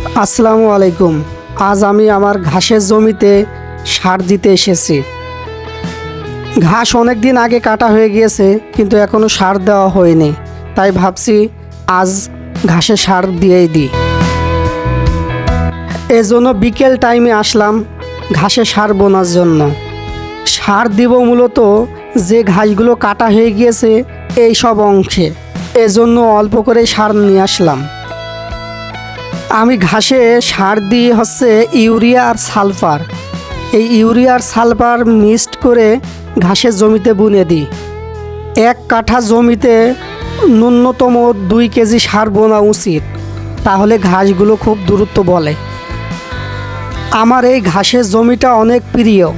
আসসালামু আলাইকুম। আজ আমি আমার ঘাসের জমিতে সার দিতে এসেছি। ঘাস অনেক দিন আগে কাটা হয়ে গিয়েছে, কিন্তু এখনও সার দেওয়া হয়নি। তাই ভাবছি আজ ঘাসে সার দিয়েই দিই। এজন্য বিকেল টাইমে আসলাম ঘাসে সার বোনার জন্য। সার দিব মূলত যে ঘাসগুলো কাটা হয়ে গিয়েছে, এই সব অংশে। এজন্য অল্প করে সার নিয়ে আসলাম। আমি ঘাসে সার দিই হচ্ছে ইউরিয়া আর সালফার। এই ইউরিয়া আর সালফার মিক্সড করে ঘাসের জমিতে বুনে দিই। এক কাঠা জমিতে ন্যূনতম দুই কেজি সার বোনা উচিত, তাহলে ঘাসগুলো খুব দূরত্ব বলে। আমার এই ঘাসের জমিটা অনেক প্রিয়,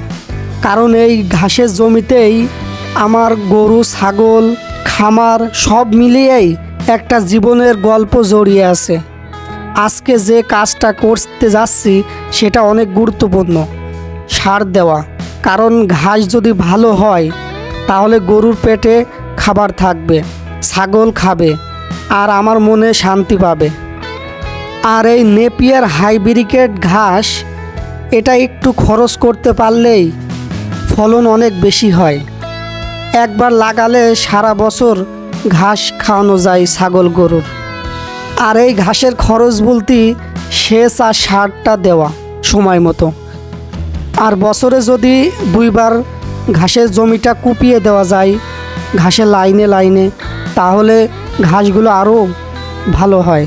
কারণ এই ঘাসের জমিতেই আমার গরু, ছাগল, খামার সব মিলিয়েই একটা জীবনের গল্প জড়িয়ে আছে। আজকে যে কাজটা করতে যাচ্ছি, সেটা অনেক গুরুত্বপূর্ণ। সার দেওয়া। কারণ ঘাস যদি ভালো হয়, তাহলে গরুর পেটে খাবার থাকবে, ছাগল খাবে, আর আমার মনে শান্তি পাবে। আর এই নেপিয়ার হাইব্রিকেট ঘাস, এটা একটু খরচ করতে পারলেই ফলন অনেক বেশি হয়। একবার লাগালে সারা বছর ঘাস খাওয়ানো যায় ছাগল গরুর। আর এই ঘাসের খরচ বলতে সেচ আর সারটা দেওয়া সময় মতো। আর বছরে যদি দুইবার ঘাসের জমিটা কুপিয়ে দেওয়া যায় ঘাসের লাইনে লাইনে, তাহলে ঘাসগুলো আরও ভালো হয়।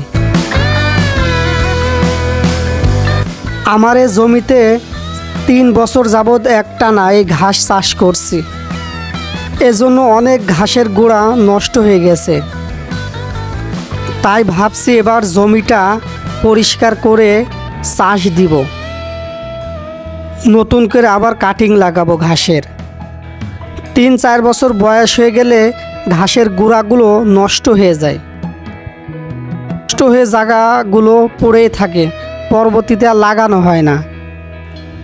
আমার এই জমিতে তিন বছর যাবৎ একটা না এই ঘাস চাষ করছি। এজন্য অনেক ঘাসের গোড়া নষ্ট হয়ে গেছে। তাই ভাবছি এবার জমিটা পরিষ্কার করে চাষ দিব। নতুন করে আবার কাটিং লাগাবো ঘাসের। তিন চার বছর বয়স হয়ে গেলে ঘাসের গুঁড়াগুলো নষ্ট হয়ে যায়। নষ্ট হয়ে জায়গাগুলো পড়েই থাকে, পরবর্তীতে আর লাগানো হয় না।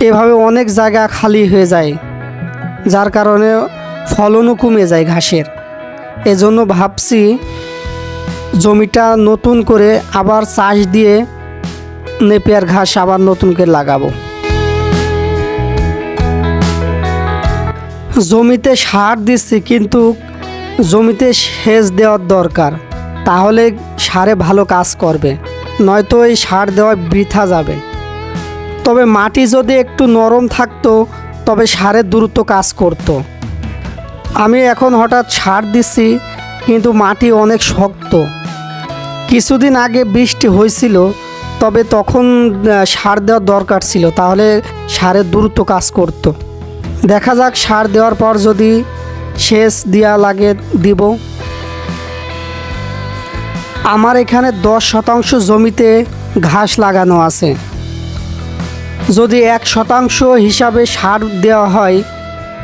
এভাবে অনেক জায়গা খালি হয়ে যায়, যার কারণে ফলনও কমে যায় ঘাসের। এজন্য ভাবছি জমিটা নতুন করে আবার চাষ দিয়ে নেপিয়ার ঘাস আবার নতুন করে লাগাবো। জমিতে সার দিচ্ছি কিন্তু জমিতে সেচ দেওয়ার দরকার, তাহলে সারে ভালো কাজ করবে, নয়তো এই সার দেওয়া বৃথা যাবে। তবে মাটি যদি একটু নরম থাকতো, তবে সারের দ্রুত কাজ করতো। আমি এখন হঠাৎ সার দিচ্ছি, কিন্তু মাটি অনেক শক্ত। কিছুদিন আগে বৃষ্টি হয়েছিল, তবে তখন সার দেওয়ার দরকার ছিল, তাহলে সারের দ্রুত কাজ করতো। দেখা যাক সার দেওয়ার পর যদি সেচ দেওয়া লাগে দিব। আমার এখানে দশ শতাংশ জমিতে ঘাস লাগানো আছে। যদি এক শতাংশ হিসাবে সার দেওয়া হয়,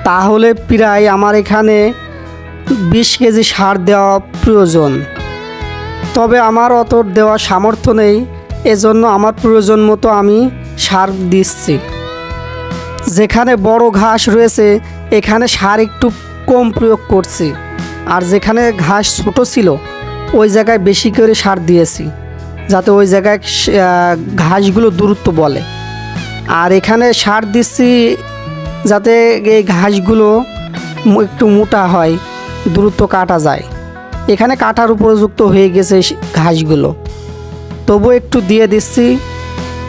তাহলে প্রায় আমার এখানে বিশ কেজি সার দেওয়া প্রয়োজন। তবে আমার অত দেওয়া সামর্থ্য নেই, এজন্য আমার প্রয়োজন মতো আমি সার দিচ্ছি। যেখানে বড় ঘাস রয়েছে, এখানে সার একটু কম প্রয়োগ করছি। আর যেখানে ঘাস ছোট ছিল, ওই জায়গায় বেশি করে সার দিয়েছি, যাতে ওই জায়গায় ঘাসগুলো দূরত্ব বলে। আর এখানে সার দিচ্ছি যাতে এই ঘাসগুলো একটু মোটা হয় দ্রুত কাটা যায়। এখানে কাটার উপযুক্ত হয়ে গেছে ঘাসগুলো। তবু একটু দিয়ে দিচ্ছি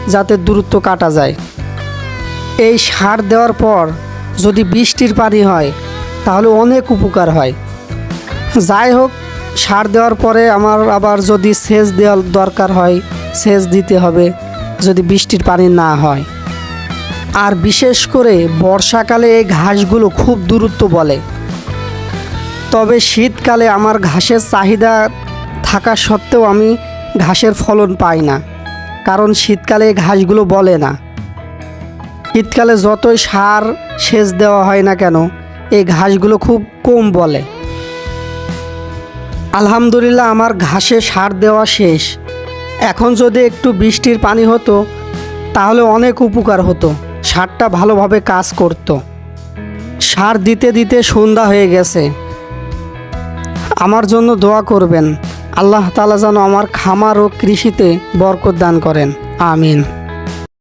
যাতে দূরত্ব কাটা যায়। এই সার দেওয়ার পর যদি বৃষ্টির পানি হয়, তাহলে অনেক উপকার হয়। যাই হোক, সার দেওয়ার পরে আমার আবার যদি সেচ দেওয়ার দরকার হয়, সেচ দিতে হবে যদি বৃষ্টির পানি না হয়। আর বিশেষ করে বর্ষাকালে এই ঘাসগুলো খুব দূরত্ব বলে। তবে শীতকালে আমার ঘাসের চাহিদা থাকা সত্ত্বেও আমি ঘাসের ফলন পাই না, কারণ শীতকালে ঘাসগুলো বলে না। শীতকালে যতই সার সেচ দেওয়া হয় না কেন, এই ঘাসগুলো খুব কম বলে। আলহামদুলিল্লাহ, আমার ঘাসে সার দেওয়া শেষ। এখন যদি একটু বৃষ্টির পানি হতো, তাহলে অনেক উপকার হতো, সারটা ভালোভাবে কাজ করত। সার দিতে দিতে সন্ধ্যা হয়ে গেছে। আমার জন্য দোয়া করবেন। আল্লাহ তালা যেন আমার খামার ও কৃষিতে বরকত দান করেন। আমিন।